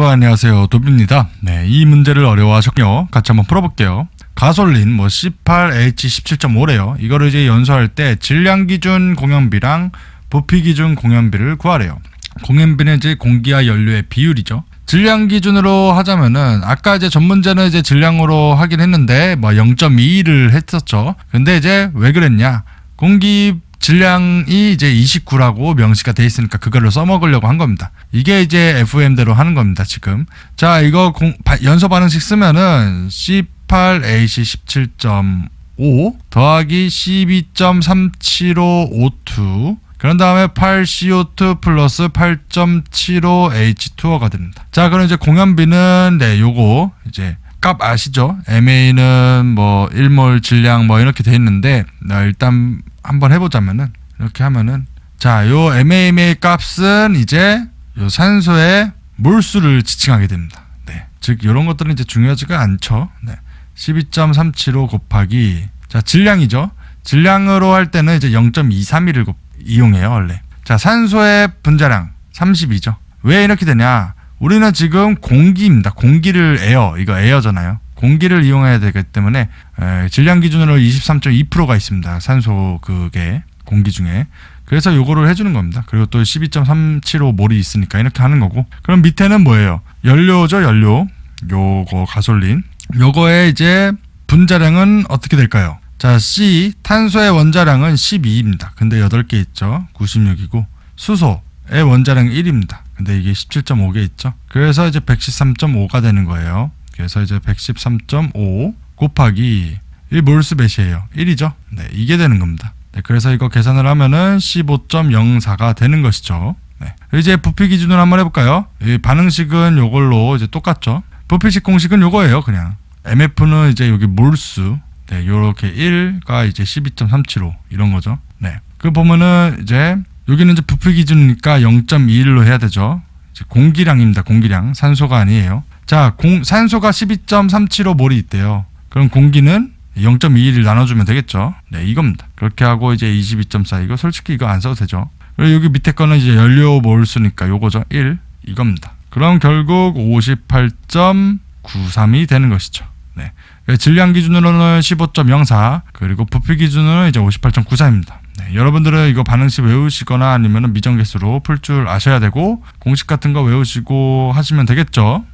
여러분 안녕하세요. 도비입니다. 네, 이 문제를 어려워하셨군요. 같이 한번 풀어볼게요. 가솔린 뭐 C8H17.5래요. 이거를 이제 연소할 때 질량 기준 공연비랑 부피 기준 공연비를 구하래요. 공연비는 이제 공기와 연료의 비율이죠. 질량 기준으로 하자면은 아까 이제 전 문제는 이제 질량으로 하긴 했는데 뭐 0.21을 했었죠. 근데 이제 왜 그랬냐? 공기 질량이 이제 29라고 명시가 돼 있으니까 그걸로 써먹으려고 한 겁니다. 이게 이제 FM대로 하는 겁니다, 지금. 자, 이거 공, 바, 연소 반응식 쓰면은 C8AC17.5 더하기 12.375O2 그런 다음에 8CO2 플러스 8.75H2O가 됩니다. 자, 그럼 이제 공연비는 네, 요거 이제 값 아시죠? MA는 뭐 1몰 질량 뭐 이렇게 돼 있는데 나 일단 한번 해보자면은 이렇게 하면은 자, 요 MAM의 값은 이제 요 산소의 몰수를 지칭하게 됩니다. 네. 즉 이런 것들은 이제 중요하지가 않죠. 네. 12.375 곱하기 자, 질량이죠. 질량으로 할 때는 이제 0.231을 곱- 이용해요, 원래. 자, 산소의 분자량 32죠. 왜 이렇게 되냐? 우리는 지금 공기입니다. 공기를 에어, 이거 에어잖아요. 공기를 이용해야 되기 때문에 에, 질량 기준으로 23.2%가 있습니다. 산소 그게 공기 중에. 그래서 요거를 해주는 겁니다. 그리고 또 12.375 몰이 있으니까 이렇게 하는 거고. 그럼 밑에는 뭐예요? 연료죠, 연료. 요거 가솔린. 요거의 이제 분자량은 어떻게 될까요? 자, C 탄소의 원자량은 12입니다. 근데 8개 있죠. 96이고 수소의 원자량 1입니다. 근데 이게 17.5개 있죠. 그래서 이제 113.5가 되는 거예요. 그래서 이제 113.5 곱하기 이 몰수 배시예요. 1이죠. 네, 이게 되는 겁니다. 네, 그래서 이거 계산을 하면은 15.04가 되는 것이죠. 네. 이제 부피 기준으로 한번 해볼까요? 이 반응식은 요걸로 이제 똑같죠. 부피식 공식은 요거예요, 그냥. MF는 이제 여기 몰수, 네, 요렇게 1가 이제 12.375 이런 거죠. 네. 그 보면은 이제 여기는 이제 부피 기준이니까 0.21로 해야 되죠. 공기량입니다. 공기량. 산소가 아니에요. 자, 공, 산소가 12.375 몰이 있대요. 그럼 공기는 0.21을 나눠주면 되겠죠. 네, 이겁니다. 그렇게 하고 이제 22.4 이거 솔직히 이거 안 써도 되죠. 그리고 여기 밑에 거는 이제 연료 몰 수니까 요거죠. 1 이겁니다. 그럼 결국 58.93이 되는 것이죠. 네. 질량 기준으로는 15.04 그리고 부피 기준으로는 이제 58.94입니다. 네, 여러분들은 이거 반응식 외우시거나 아니면 미정계수로 풀 줄 아셔야 되고 공식 같은 거 외우시고 하시면 되겠죠.